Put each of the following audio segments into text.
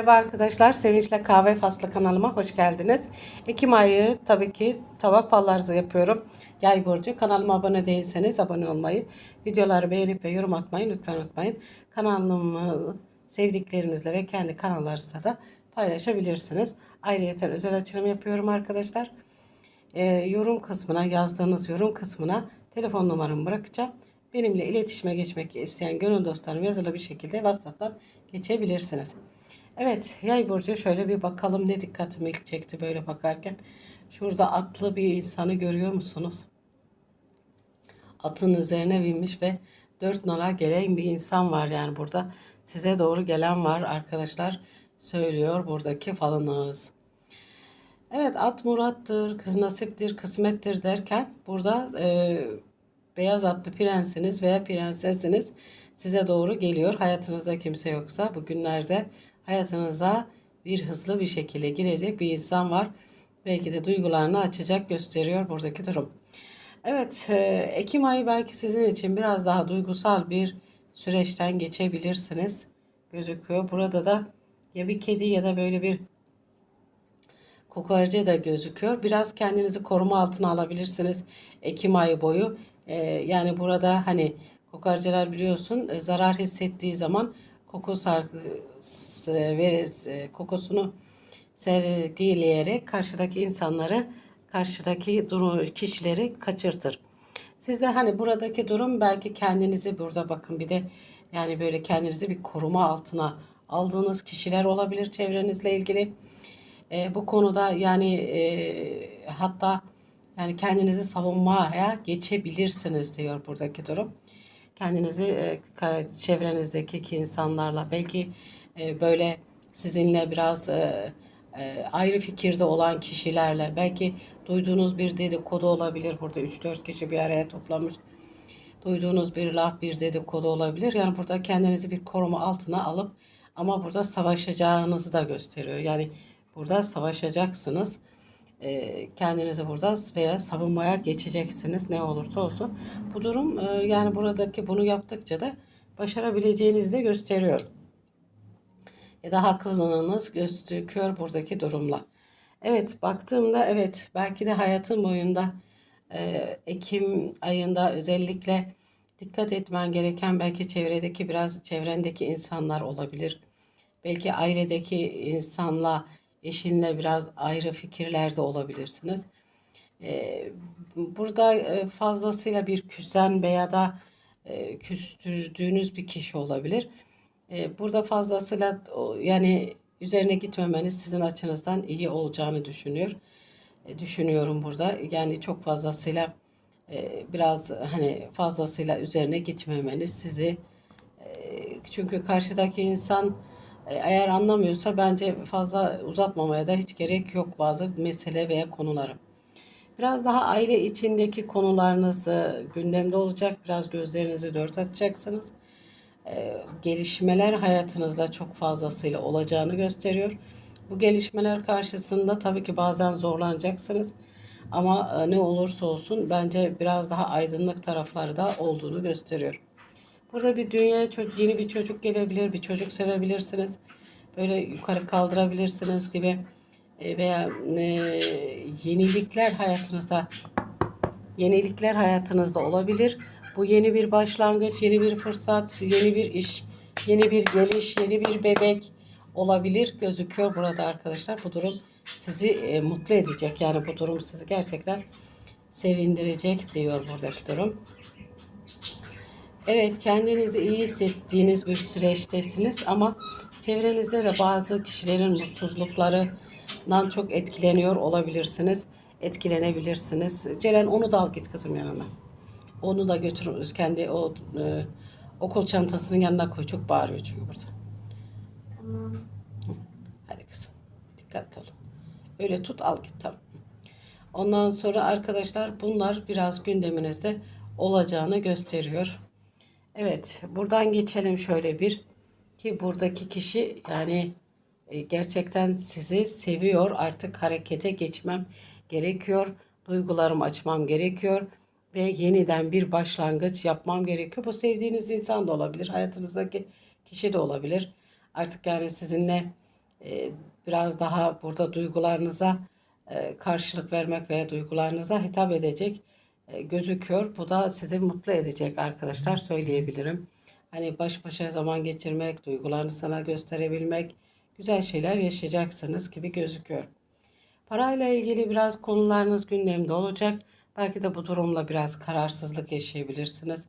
Merhaba arkadaşlar, Sevinçle Kahve Faslı kanalıma hoş geldiniz. Ekim ayı tabii ki tabak pallarızı yapıyorum. Yay burcu. Kanalıma abone değilseniz abone olmayı, videoları beğenip ve yorum atmayı lütfen unutmayın. Kanalımı sevdiklerinizle ve kendi kanallarınızda da paylaşabilirsiniz. Ayrıca özel açılım yapıyorum arkadaşlar. Ee, yorum kısmına, yazdığınız yorum kısmına telefon numaramı bırakacağım. Benimle iletişime geçmek isteyen gönül dostlarım yazılı bir şekilde WhatsApp'tan geçebilirsiniz. Evet yay burcu şöyle bir bakalım ne dikkatimi ilk çekti böyle bakarken. Şurada atlı bir insanı görüyor musunuz? Atın üzerine binmiş ve dört nala gelen bir insan var yani burada. Size doğru gelen var arkadaşlar söylüyor buradaki falınız. Evet at murattır, nasiptir, kısmettir derken burada e, beyaz atlı prensiniz veya prensesiniz size doğru geliyor. Hayatınızda kimse yoksa bugünlerde hayatınıza bir hızlı bir şekilde girecek bir insan var. Belki de duygularını açacak gösteriyor buradaki durum. Evet, e, Ekim ayı belki sizin için biraz daha duygusal bir süreçten geçebilirsiniz gözüküyor. Burada da ya bir kedi ya da böyle bir kokarca da gözüküyor. Biraz kendinizi koruma altına alabilirsiniz Ekim ayı boyu. E, yani burada hani kokarcalar biliyorsun e, zarar hissettiği zaman koku sar, s- ve e, kokusunu sergileyerek karşıdaki insanları, karşıdaki duru- kişileri kaçırtır. Siz de hani buradaki durum belki kendinizi burada bakın bir de yani böyle kendinizi bir koruma altına aldığınız kişiler olabilir çevrenizle ilgili. E, bu konuda yani e, hatta yani kendinizi savunmaya geçebilirsiniz diyor buradaki durum. Kendinizi e, çevrenizdeki ki insanlarla belki e, böyle sizinle biraz e, ayrı fikirde olan kişilerle belki duyduğunuz bir dedikodu olabilir. Burada 3-4 kişi bir araya toplanmış. Duyduğunuz bir laf bir dedikodu olabilir. Yani burada kendinizi bir koruma altına alıp ama burada savaşacağınızı da gösteriyor. Yani burada savaşacaksınız. E, kendinizi burada veya savunmaya geçeceksiniz ne olursa olsun. Bu durum e, yani buradaki bunu yaptıkça da başarabileceğinizi de gösteriyor. Ya da haklılığınız gözüküyor buradaki durumla. Evet baktığımda evet belki de hayatın boyunda e, Ekim ayında özellikle dikkat etmen gereken belki çevredeki biraz çevrendeki insanlar olabilir. Belki ailedeki insanla eşinle biraz ayrı fikirlerde olabilirsiniz. Ee, burada e, fazlasıyla bir küsen veya da e, küstürdüğünüz bir kişi olabilir. Ee, burada fazlasıyla yani üzerine gitmemeniz sizin açınızdan iyi olacağını düşünüyor. E, düşünüyorum burada. Yani çok fazlasıyla e, biraz hani fazlasıyla üzerine gitmemeniz sizi e, çünkü karşıdaki insan eğer anlamıyorsa bence fazla uzatmamaya da hiç gerek yok bazı mesele veya konuları. Biraz daha aile içindeki konularınız e, gündemde olacak. Biraz gözlerinizi dört açacaksınız. E, gelişmeler hayatınızda çok fazlasıyla olacağını gösteriyor. Bu gelişmeler karşısında tabii ki bazen zorlanacaksınız. Ama e, ne olursa olsun bence biraz daha aydınlık tarafları da olduğunu gösteriyor. Burada bir dünyaya çocuk, yeni bir çocuk gelebilir, bir çocuk sevebilirsiniz. Böyle yukarı kaldırabilirsiniz gibi E, veya e, yenilikler hayatınızda yenilikler hayatınızda olabilir. Bu yeni bir başlangıç, yeni bir fırsat, yeni bir iş, yeni bir geliş, yeni bir bebek olabilir gözüküyor burada arkadaşlar. Bu durum sizi e, mutlu edecek. Yani bu durum sizi gerçekten sevindirecek diyor buradaki durum. Evet, kendinizi iyi hissettiğiniz bir süreçtesiniz ama çevrenizde de bazı kişilerin mutsuzluklarından çok etkileniyor olabilirsiniz. Etkilenebilirsiniz. Ceren onu da al git kızım yanına. Onu da götür kendi o e, okul çantasının yanına koy. Çok bağırıyor çünkü burada. Tamam. Hadi kızım. Dikkatli ol. Öyle tut al git tamam. Ondan sonra arkadaşlar bunlar biraz gündeminizde olacağını gösteriyor. Evet, buradan geçelim şöyle bir ki buradaki kişi yani e, gerçekten sizi seviyor. Artık harekete geçmem gerekiyor. Duygularımı açmam gerekiyor ve yeniden bir başlangıç yapmam gerekiyor. Bu sevdiğiniz insan da olabilir, hayatınızdaki kişi de olabilir. Artık yani sizinle e, biraz daha burada duygularınıza e, karşılık vermek veya duygularınıza hitap edecek gözüküyor. Bu da sizi mutlu edecek arkadaşlar söyleyebilirim. Hani baş başa zaman geçirmek, duygularını sana gösterebilmek, güzel şeyler yaşayacaksınız gibi gözüküyor. Parayla ilgili biraz konularınız gündemde olacak. Belki de bu durumla biraz kararsızlık yaşayabilirsiniz.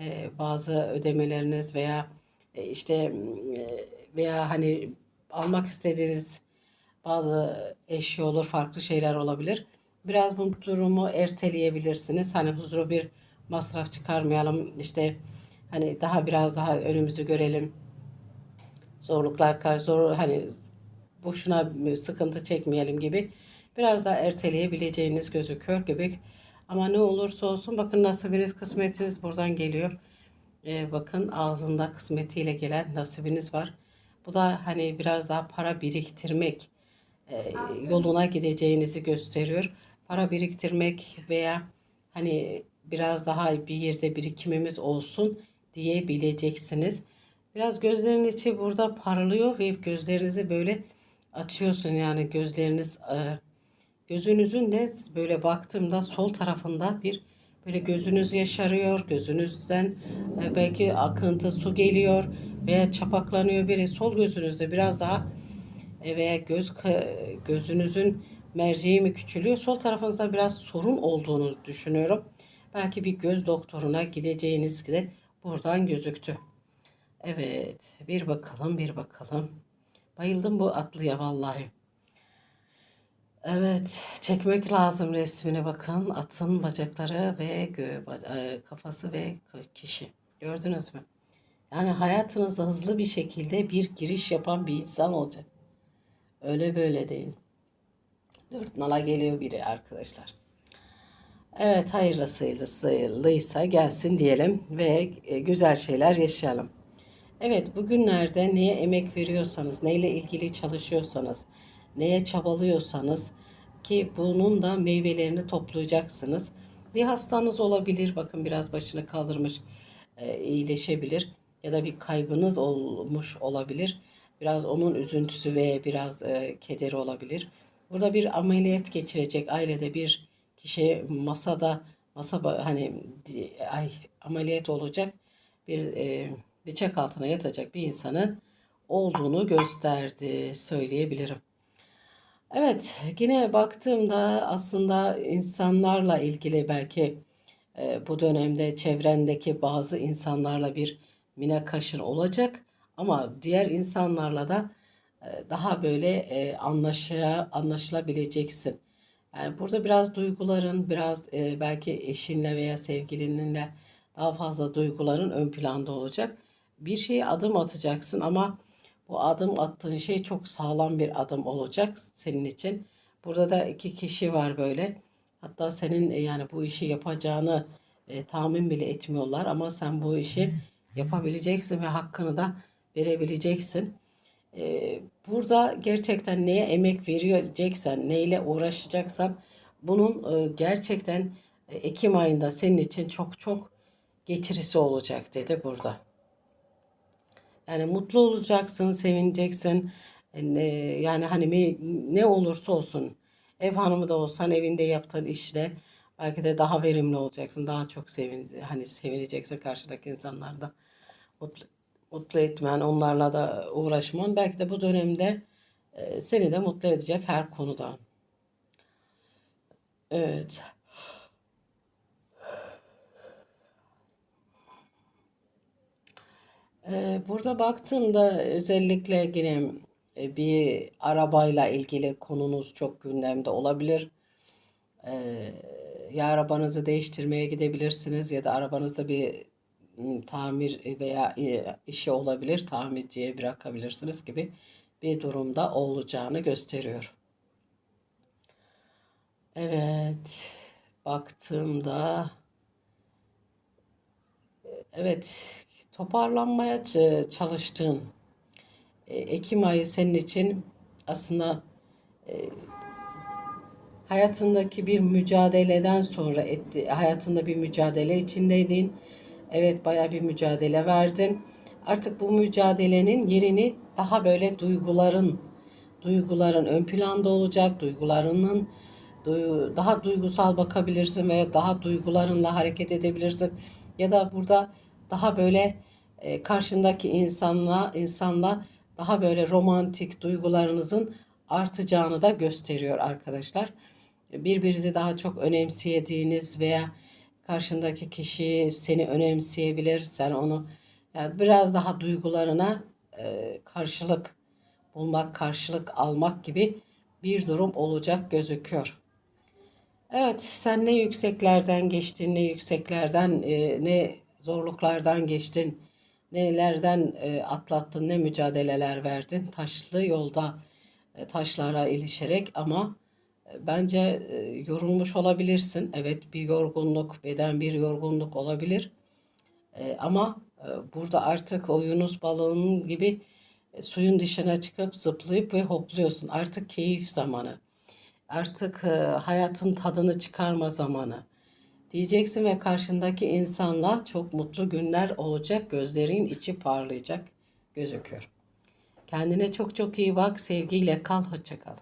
Ee, bazı ödemeleriniz veya e, işte e, veya hani almak istediğiniz bazı eşya olur, farklı şeyler olabilir. Biraz bu durumu erteleyebilirsiniz. Hani huzuru bir masraf çıkarmayalım. İşte hani daha biraz daha önümüzü görelim. Zorluklar karşı zor hani boşuna sıkıntı çekmeyelim gibi biraz daha erteleyebileceğiniz gözüküyor gibi. Ama ne olursa olsun bakın nasibiniz kısmetiniz buradan geliyor. Ee, bakın ağzında kısmetiyle gelen nasibiniz var. Bu da hani biraz daha para biriktirmek e, yoluna gideceğinizi gösteriyor. Para biriktirmek veya hani biraz daha bir yerde birikimimiz olsun diyebileceksiniz. Biraz gözlerin içi burada parlıyor ve gözlerinizi böyle açıyorsun yani gözleriniz e, gözünüzün de böyle baktığımda sol tarafında bir böyle gözünüz yaşarıyor. Gözünüzden e, belki akıntı su geliyor veya çapaklanıyor biri sol gözünüzde biraz daha e, veya göz gözünüzün merceği küçülüyor? Sol tarafınızda biraz sorun olduğunu düşünüyorum. Belki bir göz doktoruna gideceğiniz de buradan gözüktü. Evet, bir bakalım, bir bakalım. Bayıldım bu atlıya vallahi. Evet, çekmek lazım resmini bakın. Atın bacakları ve gö e, kafası ve kişi. Gördünüz mü? Yani hayatınızda hızlı bir şekilde bir giriş yapan bir insan olacak. Öyle böyle değil. Dört nala geliyor biri arkadaşlar. Evet hayırlısıysa gelsin diyelim ve e, güzel şeyler yaşayalım. Evet bugünlerde neye emek veriyorsanız, neyle ilgili çalışıyorsanız, neye çabalıyorsanız ki bunun da meyvelerini toplayacaksınız. Bir hastanız olabilir, bakın biraz başını kaldırmış, e, iyileşebilir ya da bir kaybınız olmuş olabilir. Biraz onun üzüntüsü ve biraz e, kederi olabilir. Burada bir ameliyat geçirecek ailede bir kişi masada masa hani ay ameliyat olacak bir e, bıçak altına yatacak bir insanın olduğunu gösterdi söyleyebilirim. Evet yine baktığımda aslında insanlarla ilgili belki e, bu dönemde çevrendeki bazı insanlarla bir münakaşın olacak ama diğer insanlarla da daha böyle e, anlaşa, anlaşılabileceksin. Yani burada biraz duyguların, biraz e, belki eşinle veya sevgilinle daha fazla duyguların ön planda olacak. Bir şeye adım atacaksın ama bu adım attığın şey çok sağlam bir adım olacak senin için. Burada da iki kişi var böyle. Hatta senin yani bu işi yapacağını e, tahmin bile etmiyorlar ama sen bu işi yapabileceksin ve hakkını da verebileceksin. Ee, burada gerçekten neye emek vereceksen, neyle uğraşacaksan bunun e, gerçekten e, Ekim ayında senin için çok çok getirisi olacak dedi burada. Yani mutlu olacaksın, sevineceksin. E, yani hani ne olursa olsun ev hanımı da olsan evinde yaptığın işle belki de daha verimli olacaksın. Daha çok sevin hani sevineceksin karşıdaki insanlarda. Mutlu mutlu etmen, onlarla da uğraşman belki de bu dönemde e, seni de mutlu edecek her konuda. Evet. E, burada baktığımda özellikle yine e, bir arabayla ilgili konunuz çok gündemde olabilir. Ya arabanızı değiştirmeye gidebilirsiniz ya da arabanızda bir tamir veya e, işi olabilir, tamirciye bırakabilirsiniz gibi bir durumda olacağını gösteriyor. Evet, baktığımda evet toparlanmaya çalıştığın e, Ekim ayı senin için aslında e, hayatındaki bir mücadeleden sonra etti, hayatında bir mücadele içindeydin Evet baya bir mücadele verdin. Artık bu mücadelenin yerini daha böyle duyguların duyguların ön planda olacak. Duygularının daha duygusal bakabilirsin ve daha duygularınla hareket edebilirsin. Ya da burada daha böyle e, karşındaki insanla insanla daha böyle romantik duygularınızın artacağını da gösteriyor arkadaşlar. Birbirinizi daha çok önemseyediğiniz veya karşındaki kişi seni önemseyebilir, sen onu yani biraz daha duygularına e, karşılık bulmak, karşılık almak gibi bir durum olacak gözüküyor. Evet, sen ne yükseklerden geçtin, ne yükseklerden, e, ne zorluklardan geçtin, nelerden e, atlattın, ne mücadeleler verdin. Taşlı yolda e, taşlara ilişerek ama bence e, yorulmuş olabilirsin. Evet, bir yorgunluk, beden bir yorgunluk olabilir. E, ama e, burada artık o Yunus balığının gibi suyun dışına çıkıp zıplayıp ve hopluyorsun. Artık keyif zamanı. Artık hayatın tadını çıkarma zamanı. Diyeceksin ve karşındaki insanla çok mutlu günler olacak. Gözlerin içi parlayacak gözüküyor. Kendine çok çok iyi bak. Sevgiyle kal. Hoşça kal.